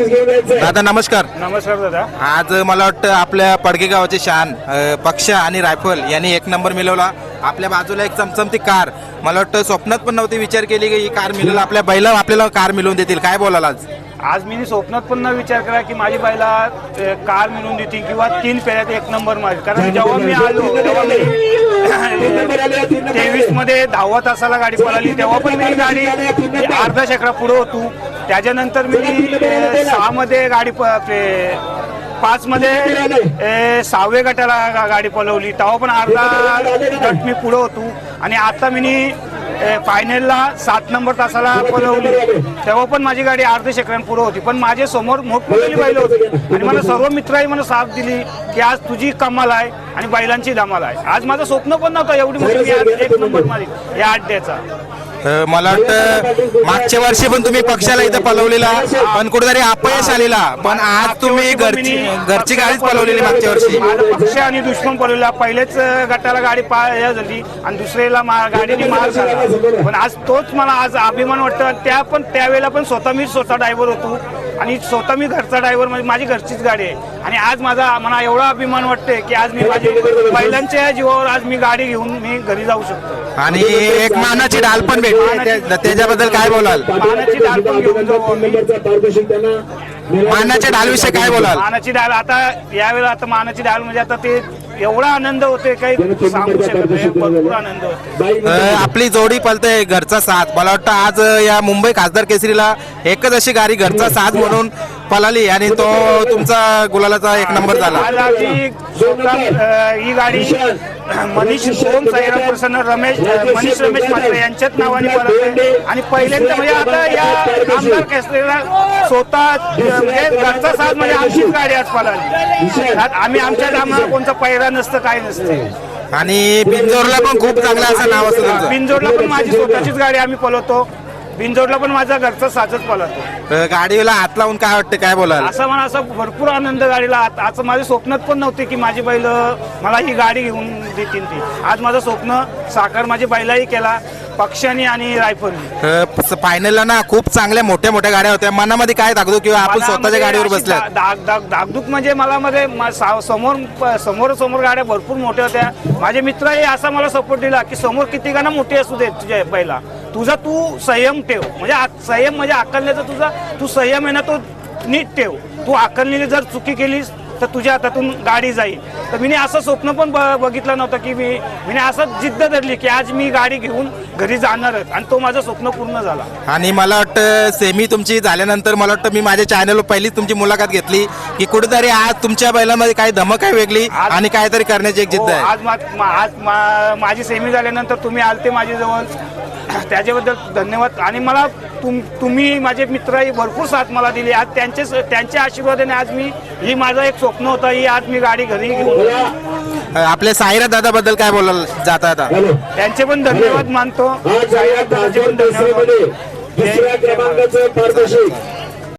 दादा नमस्कार नमस्कार दादा आज मला वाटतं आपल्या पडगे गावाचे शान अ, पक्ष आणि रायफल यांनी एक नंबर मिळवला आपल्या बाजूला एक चमचमती कार मला वाटतं स्वप्नात पण नव्हती विचार केली की ही कार मिळेल आपल्या बैला आपल्याला कार मिळवून देतील काय बोलाल आज आज मी स्वप्नात पण न विचार करा की माझी बाईला अ, कार मिळून देतील किंवा तीन फेऱ्यात एक नंबर मारेल कारण जेव्हा मी आलो तेव्हा मी तेवीसमध्ये दहावा तासाला गाडी पळाली तेव्हा पण मी गाडी अर्धा चक्रा पुढे होतो त्याच्यानंतर मी अ, सहा मध्ये गाडी प- आपले पाच मध्ये अ, सहाव्या गटाला गाडी पळवली तेव्हा पण अर्धा गट मी पुढे होतो. आणि आता मी फायनलला सात नंबर तासाला पळवली तेव्हा पण माझी गाडी अर्धे शेकड्यां पुढे होती. पण माझे समोर मोठमोठी बैल होती. आणि मला सर्व मित्रांनी मला साथ दिली की आज तुझी कमाल आहे आणि बैलांची धमाल आहे. आज माझं स्वप्न पण नव्हतं एवढी मोठी एक नंबर मारी या अड्ड्याचा. अ, मला वाटतं मागच्या वर्षी पण तुम्ही पक्षाला इथं पलवलेला पण कुठेतरी अपयश आलेला. पण आज तुम्ही घरची घरची गाडीच पलवलेली मागच्या वर्षी. पक्ष आणि दुश्मन पलवलेला. पहिलेच गटाला गाडी पा हे झाली आणि दुसऱ्याला गाडीने मार झाला. पण आज तोच मला आज अभिमान वाटतं त्या पण त्यावेळेला पण स्वतः मी स्वतः ड्रायव्हर होतो. आणि स्वतः मी घरचा ड्रायव्हर म्हणजे माझी घरचीच गाडी आहे. आणि आज माझा मला एवढा अभिमान वाटते की आज मी माझी बैलांच्या जीवावर आज मी गाडी घेऊन मी घरी जाऊ शकतो. आणि एक मानाची डाल पण भेटली. त्या- त्याच्याबद्दल काय बोलाल? मानाची डाल पण घेऊन जाऊ. मानाच्या डालविषयी काय बोलाल? मानाची डाल आता यावेळेला आता मानाची डाल म्हणजे आता ते एवढा आनंद होते काही सांगू शकत नाही. भरपूर आनंद होते आपली जोडी पलते घरचा साथ. मला वाटतं आज या मुंबई खासदार केसरीला एकच अशी गाडी घरचा साथ म्हणून पळाली आणि तो तुमचा गुलालाचा एक नंबर झाला. ही गाडी मनीष ओम साईराम प्रसन्न रमेश मनीष रमेश म्हात्रे यांच्याच नावाने आणि पहिल्यांदा म्हणजे आता या आमदार केसरीला स्वतः म्हणजे घरचा साथ म्हणजे आमचीच गाडी आज पळाली. आम्ही आमच्या आम्हाला कोणता पैरा नसतं काय नसतं. आणि बिंजोरला पण खूप चांगलं असं नाव असतं तुमचं. बिनजोडला पण माझी स्वतःचीच गाडी आम्ही पळवतो. बिनजोडला पण माझा घरचा साथच पळवतो अ, गाडीला हात लावून काय वाटतं काय बोलाल? असं मला असं भरपूर आनंद गाडीला. आत- आज माझ्या स्वप्नात पण नव्हते की माझी बैल मला ही गाडी घेऊन देतील ती. आज माझं स्वप्न साकार माझी बैलाही केला पक्षाने आणि रायफलनी. फायनलला ना खूप चांगल्या मोठ्या मोठ्या गाड्या होत्या. मनामध्ये काय दाखवतो किंवा आपण मला स्वतःच्या म्हणजे गाडीवर अशी बसल्या दा- दाग दाग दागदुख म्हणजे मला मध्ये मा- सा- समोर समोर समोर गाड्या भरपूर मोठ्या होत्या. माझे मित्रही असा मला सपोर्ट दिला की समोर किती गाणं मोठी असू दे तुझ्या बैला. तुझा तू संयम ठेव. म्हणजे संयम म्हणजे आकलण्याचा तुझा तू संयम आहे ना तो नीट ठेव. तू आकललेली जर चुकी केलीस तर तुझ्या हातातून गाडी जाईल. तर मी असं स्वप्न पण बघितलं नव्हतं की मी मी असं जिद्द धरली की आज मी गाडी घेऊन घरी जाणारच आणि तो माझं स्वप्न पूर्ण झाला. आणि मला वाटतं सेमी तुमची झाल्यानंतर मला वाटतं मी माझ्या चॅनलवर पहिलीच तुमची मुलाखत घेतली की कुठेतरी आज तुमच्या बैलामध्ये काही धमक आहे वेगळी आणि काहीतरी करण्याची एक हो, जिद्द आहे. आज माझी सेमी झाल्यानंतर तुम्ही आलते माझ्याजवळ. त्याच्याबद्दल धन्यवाद. आणि मला तुम तुम्ही माझे मित्रही भरपूर साथ मला दिली. आज त्यांचे त्यांच्या आशीर्वादाने आज मी ही माझं एक स्वप्न होतं. ही आज मी गाडी घरी आपल्या साईरा दादाबद्दल काय बोलाल जाता आता? त्यांचे पण धन्यवाद मानतो. दादाचे पण धन्यवाद. दुसऱ्या क्रमांकाचं पारदर्शक.